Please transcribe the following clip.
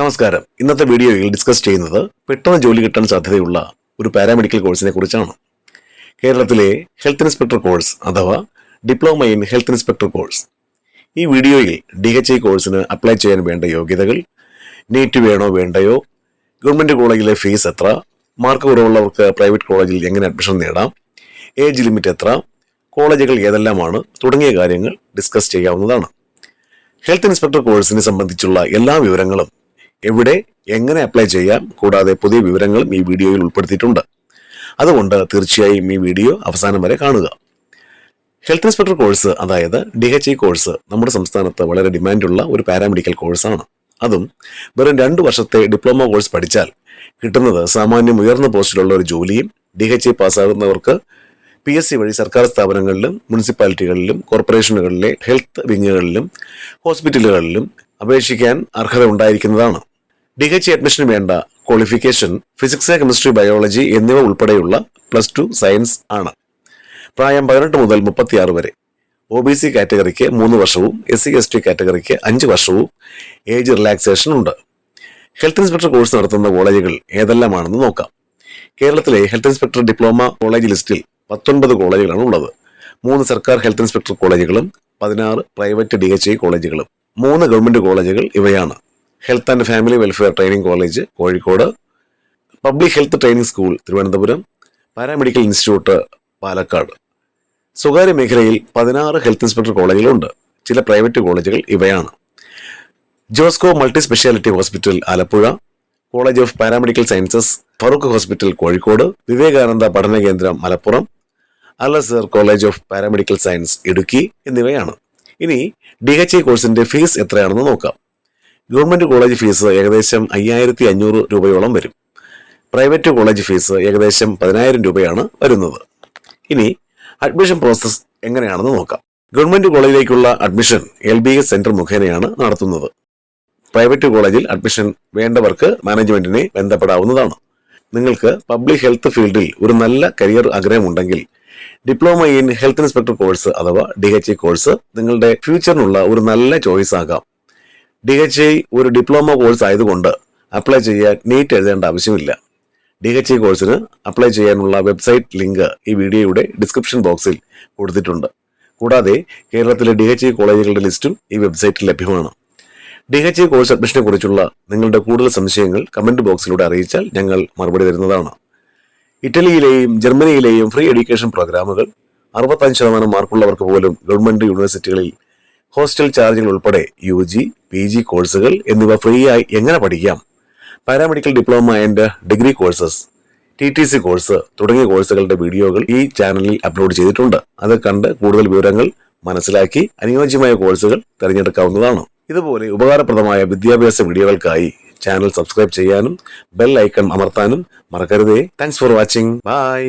നമസ്കാരം. ഇന്നത്തെ വീഡിയോയിൽ ഡിസ്കസ് ചെയ്യുന്നത് പെട്ടെന്ന് ജോലി കിട്ടാൻ സാധ്യതയുള്ള ഒരു പാരാമെഡിക്കൽ കോഴ്സിനെ കുറിച്ചാണ്. കേരളത്തിലെ ഹെൽത്ത് ഇൻസ്പെക്ടർ കോഴ്സ് അഥവാ diploma in health inspector course ഈ വീഡിയോയിൽ ഡി എച്ച് ഐ കോഴ്സിന് അപ്ലൈ ചെയ്യാൻ വേണ്ട യോഗ്യതകൾ നീറ്റ് വേണോ വേണ്ടയോ ഗവൺമെന്റ് കോളേജിലെ ഫീസ് എത്ര മാർക്ക് കുറവുള്ളവർക്ക് പ്രൈവറ്റ് കോളേജിൽ എങ്ങനെ അഡ്മിഷൻ നേടാം ഏജ് ലിമിറ്റ് എത്ര കോളേജുകൾ ഏതെല്ലാമാണ് തുടങ്ങിയ കാര്യങ്ങൾ ഡിസ്കസ് ചെയ്യാവുന്നതാണ്. ഹെൽത്ത് ഇൻസ്പെക്ടർ കോഴ്സിനെ സംബന്ധിച്ചുള്ള എല്ലാ വിവരങ്ങളും എവിടെ എങ്ങനെ അപ്ലൈ ചെയ്യാം കൂടാതെ പുതിയ വിവരങ്ങളും ഈ വീഡിയോയിൽ ഉൾപ്പെടുത്തിയിട്ടുണ്ട്. അതുകൊണ്ട് തീർച്ചയായും ഈ വീഡിയോ അവസാനം വരെ കാണുക. ഹെൽത്ത് ഇൻസ്പെക്ടർ കോഴ്സ് അതായത് ഡി എച്ച് ഐ കോഴ്സ് നമ്മുടെ സംസ്ഥാനത്ത് വളരെ ഡിമാൻഡുള്ള ഒരു പാരാമെഡിക്കൽ കോഴ്സാണ് അതും വെറും രണ്ട് വർഷത്തെ ഡിപ്ലോമ കോഴ്സ് പഠിച്ചാൽ കിട്ടുന്നത് സാമാന്യം ഉയർന്ന പോസ്റ്റിലുള്ള ഒരു ജോലിയും ഡി എച്ച് ഐ പാസ്സാകുന്നവർക്ക് പി എസ് സി വഴി സർക്കാർ സ്ഥാപനങ്ങളിലും മുനിസിപ്പാലിറ്റികളിലും കോർപ്പറേഷനുകളിലെ ഹെൽത്ത് വിങ്ങുകളിലും ഹോസ്പിറ്റലുകളിലും അപേക്ഷിക്കാൻ അർഹത ഉണ്ടായിരിക്കുന്നതാണ് ഡി എച്ച് അഡ്മിഷന് വേണ്ട ക്വാളിഫിക്കേഷൻ ഫിസിക്സ് കെമിസ്ട്രി ബയോളജി എന്നിവ ഉൾപ്പെടെയുള്ള പ്ലസ് ടു സയൻസ് ആണ്. പ്രായം പതിനെട്ട് മുതൽ മുപ്പത്തിയാറ് വരെ. ഒ ബി സി കാറ്റഗറിക്ക് മൂന്ന് വർഷവും എസ് സി എസ് ടി കാറ്റഗറിക്ക് അഞ്ച് വർഷവും ഏജ് റിലാക്സേഷൻ ഉണ്ട്. ഹെൽത്ത് ഇൻസ്പെക്ടർ കോഴ്സ് നടത്തുന്ന കോളേജുകൾ ഏതെല്ലാമാണെന്ന് നോക്കാം. കേരളത്തിലെ ഹെൽത്ത് ഇൻസ്പെക്ടർ ഡിപ്ലോമ കോളേജ് ലിസ്റ്റിൽ പത്തൊൻപത് കോളേജുകളാണ് ഉള്ളത്. മൂന്ന് സർക്കാർ ഹെൽത്ത് ഇൻസ്പെക്ടർ കോളേജുകളും പതിനാറ് പ്രൈവറ്റ് ഡി എച്ച് ഐ കോളേജുകളും മൂന്ന് ഗവൺമെന്റ് കോളേജുകൾ ഇവയാണ്. Health and family welfare training college Kozhikode. Public health training school Thiruvananthapuram. Paramedical institute Palakkad. സ്വകാര്യ മേഖലയിൽ പതിനാറ് ഹെൽത്ത് ഇൻസ്പെക്ടർ കോളേജുകളുണ്ട്. ചില പ്രൈവറ്റ് കോളേജുകൾ ഇവയാണ്. Josco multi speciality hospital Alappuzha. College of paramedical sciences Farook hospital Kozhikode. Vivekananda Padana Kendram Malappuram. Al Azhar college of paramedical science Idukki എന്നിവയാണ്. ഇനി D H കോഴ്സിന്റെ fees എത്രയാണെന്ന് നോക്കാം. ഗവൺമെന്റ് കോളേജ് ഫീസ് ഏകദേശം അയ്യായിരത്തി അഞ്ഞൂറ് രൂപയോളം വരും. പ്രൈവറ്റ് കോളേജ് ഫീസ് ഏകദേശം പതിനായിരം രൂപയാണ് വരുന്നത്. ഇനി അഡ്മിഷൻ പ്രോസസ്സ് എങ്ങനെയാണെന്ന് നോക്കാം. Government കോളേജിലേക്കുള്ള admission L B S centre മുഖേനയാണ് നടത്തുന്നത്. പ്രൈവറ്റ് കോളേജിൽ അഡ്മിഷൻ വേണ്ടവർക്ക് മാനേജ്മെന്റിനെ ബന്ധപ്പെടാവുന്നതാണ്. നിങ്ങൾക്ക് പബ്ലിക് ഹെൽത്ത് ഫീൽഡിൽ ഒരു നല്ല കരിയർ ആഗ്രഹമുണ്ടെങ്കിൽ diploma in health inspector course അഥവാ ഡി എച്ച് കോഴ്സ് നിങ്ങളുടെ ഫ്യൂച്ചറിനുള്ള ഒരു നല്ല ചോയ്സ് ആകാം. ഡി എച്ച് ഐ ഒരു ഡിപ്ലോമ കോഴ്സ് ആയതുകൊണ്ട് അപ്ലൈ ചെയ്യാൻ നീറ്റ് എഴുതേണ്ട ആവശ്യമില്ല. ഡി എച്ച് ഐ കോഴ്സിന് അപ്ലൈ ചെയ്യാനുള്ള വെബ്സൈറ്റ് ലിങ്ക് ഈ വീഡിയോയുടെ ഡിസ്ക്രിപ്ഷൻ ബോക്സിൽ കൊടുത്തിട്ടുണ്ട്. കൂടാതെ കേരളത്തിലെ ഡി എച്ച് ഐ കോളേജുകളുടെ ലിസ്റ്റും ഈ വെബ്സൈറ്റിൽ ലഭ്യമാണ്. ഡി എച്ച് ഐ കോഴ്സ് അഡ്മിഷനെ കുറിച്ചുള്ള നിങ്ങളുടെ കൂടുതൽ സംശയങ്ങൾ കമന്റ് ബോക്സിലൂടെ അറിയിച്ചാൽ ഞങ്ങൾ മറുപടി തരുന്നതാണ്. ഇറ്റലിയിലെയും ജർമ്മനിയിലെയും ഫ്രീ എഡ്യൂക്കേഷൻ പ്രോഗ്രാമുകൾ അറുപത്തഞ്ച് ശതമാനം മാർക്കുള്ളവർക്ക് പോലും ഗവൺമെന്റ് യൂണിവേഴ്സിറ്റികളിൽ ഹോസ്റ്റൽ ചാർജുകൾ ഉൾപ്പെടെ യു ജി പി ജി കോഴ്സുകൾ എന്നിവ ഫ്രീ ആയി എങ്ങനെ പഠിക്കാം? Paramedical diploma and degree courses T T C course തുടങ്ങിയ കോഴ്സുകളുടെ വീഡിയോകൾ ഈ ചാനലിൽ അപ്ലോഡ് ചെയ്തിട്ടുണ്ട്. അത് കണ്ട് കൂടുതൽ വിവരങ്ങൾ മനസ്സിലാക്കി അനുയോജ്യമായ കോഴ്സുകൾ തിരഞ്ഞെടുക്കാവുന്നതാണ്. ഇതുപോലെ ഉപകാരപ്രദമായ വിദ്യാഭ്യാസ വീഡിയോകൾക്കായി ചാനൽ സബ്സ്ക്രൈബ് ചെയ്യാനും ബെൽ ഐക്കൺ അമർത്താനും മറക്കരുതേ. Thanks for watching bye